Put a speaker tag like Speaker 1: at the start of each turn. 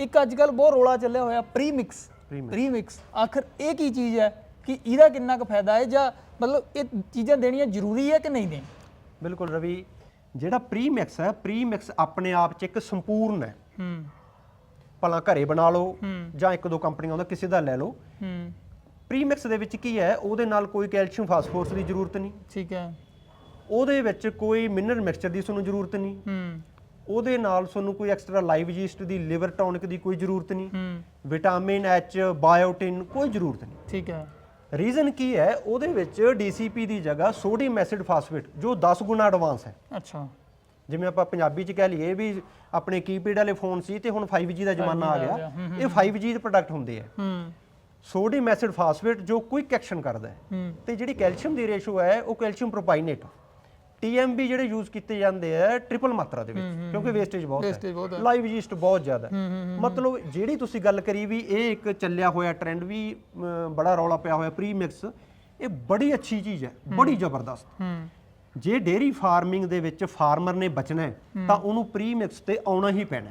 Speaker 1: ਇੱਕ ਅੱਜ ਕੱਲ ਬਹੁਤ ਰੋਲਾ ਚੱਲਿਆ ਹੋਇਆ premix
Speaker 2: Premix।
Speaker 1: Premix ਆਖਰ ਇਹ ਕੀ ਚੀਜ਼ ਹੈ ਕਿ ਇਹਦਾ ਕਿੰਨਾ ਕੁ ਫਾਇਦਾ ਹੈ ਜਾਂ ਮਤਲਬ ਇਹ ਚੀਜ਼ਾਂ ਦੇਣੀਆਂ ਜ਼ਰੂਰੀ ਹੈ ਕਿ ਨਹੀਂ ਦੇਣੀ
Speaker 2: ਬਿਲਕੁਲ ਰਵੀ ਜਿਹੜਾ ਪ੍ਰੀਮਿਕਸ ਹੈ ਪ੍ਰੀਮਿਕਸ ਆਪਣੇ ਆਪ 'ਚ ਇੱਕ ਸੰਪੂਰਨ ਹੈ।
Speaker 1: ਹੂੰ।
Speaker 2: ਭਲਾ ਘਰੇ ਬਣਾ ਲਓ। ਜਾਂ ਇੱਕ ਦੋ ਕੰਪਨੀਆਂ ਦਾ ਕਿਸੇ ਦਾ ਲੈ ਲਓ।
Speaker 1: ਹੂੰ।
Speaker 2: ਪ੍ਰੀਮਿਕਸ ਦੇ ਵਿੱਚ ਕੀ ਹੈ ਉਹਦੇ ਨਾਲ ਕੋਈ ਕੈਲਸ਼ੀਅਮ ਫਾਸਫੋਰਸ ਦੀ ਜ਼ਰੂਰਤ ਨਹੀਂ।
Speaker 1: ਠੀਕ ਹੈ।
Speaker 2: ਉਹਦੇ ਵਿੱਚ ਕੋਈ ਮਿਨਰਲ ਮਿਕਸਚਰ ਦੀ ਤੁਹਾਨੂੰ ਜ਼ਰੂਰਤ ਨਹੀਂ। ਉਹਦੇ ਨਾਲ ਤੁਹਾਨੂੰ ਕੋਈ ਐਕਸਟਰਾ ਲਾਈਵ ਯੀਸਟ ਦੀ ਲਿਵਰ ਟੌਨਿਕ ਦੀ ਕੋਈ ਜ਼ਰੂਰਤ ਨਹੀਂ। ਵਿਟਾਮਿਨ ਐਚ ਬਾਇਓਟਿਨ ਕੋਈ ਜ਼ਰੂਰਤ ਨਹੀਂ।
Speaker 1: ਠੀਕ ਹੈ।
Speaker 2: ਰੀਜ਼ਨ ਕੀ ਹੈ? ਉਹਦੇ ਵਿੱਚ ਡੀਸੀਪੀ ਦੀ ਜਗ੍ਹਾ ਸੋਡੀਅਮ ਐਸਿਡ ਫਾਸਫੇਟ ਜੋ 10 ਗੁਣਾ ਐਡਵਾਂਸ ਹੈ।
Speaker 1: ਅੱਛਾ।
Speaker 2: ਜਿਵੇਂ ਆਪਾਂ ਪੰਜਾਬੀ ਚ ਕਹਿ ਲਈਏ ਵੀ ਆਪਣੇ ਕੀਪੈਡ ਵਾਲੇ ਫੋਨ ਸੀ ਤੇ ਹੁਣ 5G ਦਾ ਜ਼ਮਾਨਾ ਆ ਗਿਆ। ਇਹ 5G ਦੇ ਪ੍ਰੋਡਕਟ ਹੁੰਦੇ ਆ।
Speaker 1: ਹੂੰ।
Speaker 2: ਸੋਡੀਅਮ ਐਸਿਡ ਫਾਸਫੇਟ ਜੋ ਕੁਇਕ ਐਕਸ਼ਨ ਕਰਦਾ ਹੂੰ। ਤੇ ਜਿਹੜੀ ਕੈਲਸ਼ੀਅਮ ਦੀ ਰੇਸ਼ੋ ਹੈ ਉਹ ਕੈਲਸ਼ੀਅਮ ਪ੍ਰੋਪਾਈਨੇਟ TMB ਜਿਹੜੇ ਯੂਜ਼ ਕੀਤੇ ਜਾਂਦੇ ਆ ਟ੍ਰਿਪਲ ਮਾਤਰਾ ਦੇ ਵਿੱਚ ਕਿਉਂਕਿ ਵੇਸਟੇਜ ਬਹੁਤ ਹੈ। ਲਾਈਵ ਯੀਸਟ ਬਹੁਤ ਜ਼ਿਆਦਾ ਹੈ। ਮਤਲਬ ਜਿਹੜੀ ਤੁਸੀਂ ਗੱਲ ਕਰੀ ਵੀ ਇਹ ਇੱਕ ਚੱਲਿਆ ਹੋਇਆ ਟ੍ਰੈਂਡ ਵੀ ਬੜਾ ਰੌਲਾ ਪਿਆ ਹੋਇਆ ਪ੍ਰੀ ਮਿਕਸ ਇਹ ਬੜੀ ਅੱਛੀ ਚੀਜ਼ ਹੈ ਬੜੀ ਜ਼ਬਰਦਸਤ। ਜੇ ਡੇਰੀ ਫਾਰਮਿੰਗ ਦੇ ਵਿੱਚ ਫਾਰਮਰ ਨੇ ਬਚਣਾ ਹੈ ਤਾਂ ਉਹਨੂੰ ਪ੍ਰੀ ਮਿਕਸ ਤੇ ਆਉਣਾ ਹੀ ਪੈਣਾ